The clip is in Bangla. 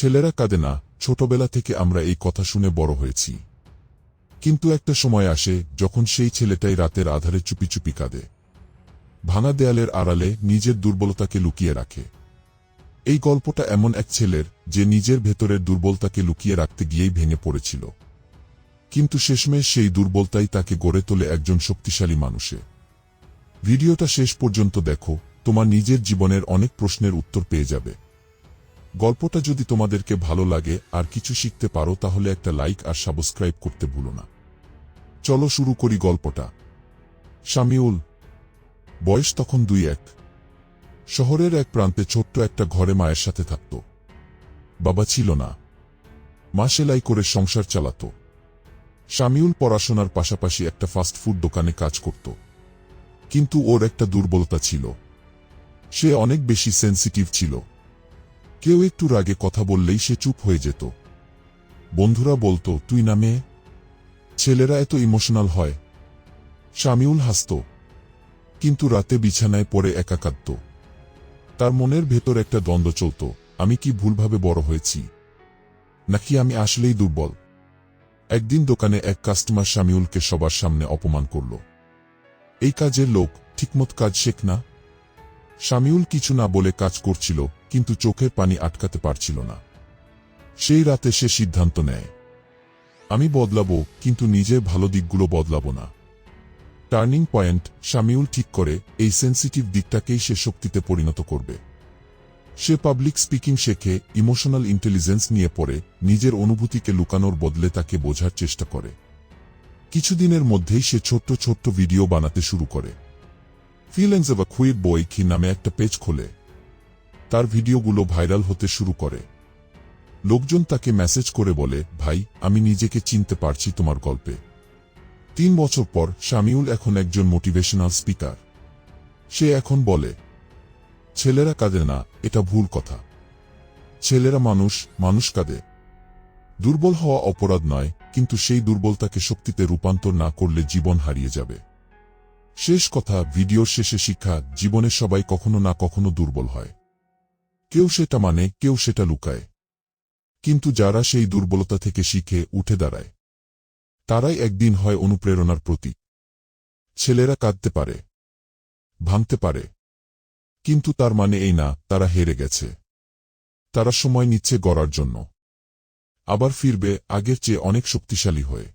ছেলেরা কাঁদে না, ছোটবেলা থেকে আমরা এই কথা শুনে বড় হয়েছি। কিন্তু একটা সময় আসে যখন সেই ছেলেটাই রাতের আধারে চুপি চুপি কাঁদে। ভাঙা দেয়ালের আড়ালে নিজের দুর্বলতাকে লুকিয়ে রাখে। এই গল্পটা এমন এক ছেলের যে নিজের ভেতরের দুর্বলতাকে লুকিয়ে রাখতে গিয়েই ভেঙে পড়েছিল। কিন্তু শেষমেশ সেই দুর্বলতাই তাকে গড়ে তোলে একজন শক্তিশালী মানুষে। ভিডিওটা শেষ পর্যন্ত দেখো, তোমার নিজের জীবনের অনেক প্রশ্নের উত্তর পেয়ে যাবে। গল্পটা যদি তোমাদেরকে ভালো লাগে আর কিছু শিখতে পারো, তাহলে একটা লাইক আর সাবস্ক্রাইব করতে ভুলো না। চলো শুরু করি গল্পটা। শামিউল, বয়স তখন দুই এক। শহরের এক প্রান্তে ছোট্ট একটা ঘরে মায়ের সাথে থাকত। বাবা ছিল না। মা সেলাই করে সংসার চালাত। শামিউল পড়াশোনার পাশাপাশি একটা ফাস্ট ফুড দোকানে কাজ করত। কিন্তু ওর একটা দুর্বলতা ছিল। সে অনেক বেশি সেন্সিটিভ ছিল। কেউ একটু রাগে কথা বললেই সে চুপ হয়ে যেত। বন্ধুরা বলতো, তুই না মেয়ে? ছেলেরা এত ইমোশনাল হয়। শামিউল হাসত। কিন্তু রাতে বিছানায় পড়ে একা কাঁদত। তার মনের ভেতর একটা দ্বন্দ্ব চলত, আমি কি ভুলভাবে বড় হয়েছি? নাকি আমি আসলেই দুর্বল? একদিন দোকানে এক কাস্টমার শামিউলকে সবার সামনে অপমান করল। এই কাজের লোক, ঠিকমত কাজ শেখ না? শামিউল কিছু না বলে কাজ করছিল কিন্তু চোখের পানি আটকাতে পারছিল না। সেই রাতে সে সিদ্ধান্ত নেয়। আমি বদলাবো, কিন্তু নিজের ভালো দিকগুলো বদলাবো না। টার্নিং পয়েন্ট, শামিউল ঠিক করে, এই সেন্সিটিভ দিকটাকেই সে শক্তিতে পরিণত করবে। সে পাবলিক স্পিকিং শেখে, ইমোশনাল ইন্টেলিজেন্স নিয়ে পড়ে, নিজের অনুভূতিকে লুকানোর বদলে তাকে বোঝার চেষ্টা করে। কিছুদিনের মধ্যেই সে ছোট্ট ছোট্ট ভিডিও বানাতে শুরু করে। ফিলেন্স অব আ কুইট বই কি নামে একটা পেজ খোলে। তার ভিডিওগুলো ভাইরাল হতে শুরু করে। লোকজন তাকে মেসেজ করে বলে, ভাই, আমি নিজেকে চিনতে পারছি তোমার গল্পে। তিন বছর পর শামিউল এখন একজন মোটিভেশনাল স্পিকার সে এখন বলে, ছেলেরা কাঁদে না, এটা ভুল কথা। ছেলেরা মানুষ মানুষ কাঁদে। দুর্বল হওয়া অপরাধ নয়, কিন্তু সেই দুর্বলতাকে শক্তিতে রূপান্তর না করলে জীবন হারিয়ে যাবে। শেষ কথা, ভিডিওর শেষে শিক্ষা, জীবনে সবাই কখনো না কখনো দুর্বল হয়। কেউ সেটা মানে কেউ সেটা লুকায়। কিন্তু যারা সেই দুর্বলতা থেকে শিখে উঠে দাঁড়ায়, তারাই একদিন হয় অনুপ্রেরণার প্রতীক। ছেলেরা কাঁদতে পারে, ভাঙতে পারে, কিন্তু তার মানে এই না, তারা হেরে গেছে। তারা সময় নিচ্ছে গড়ার জন্য। আবার ফিরবে, আগের চেয়ে অনেক শক্তিশালী হয়ে।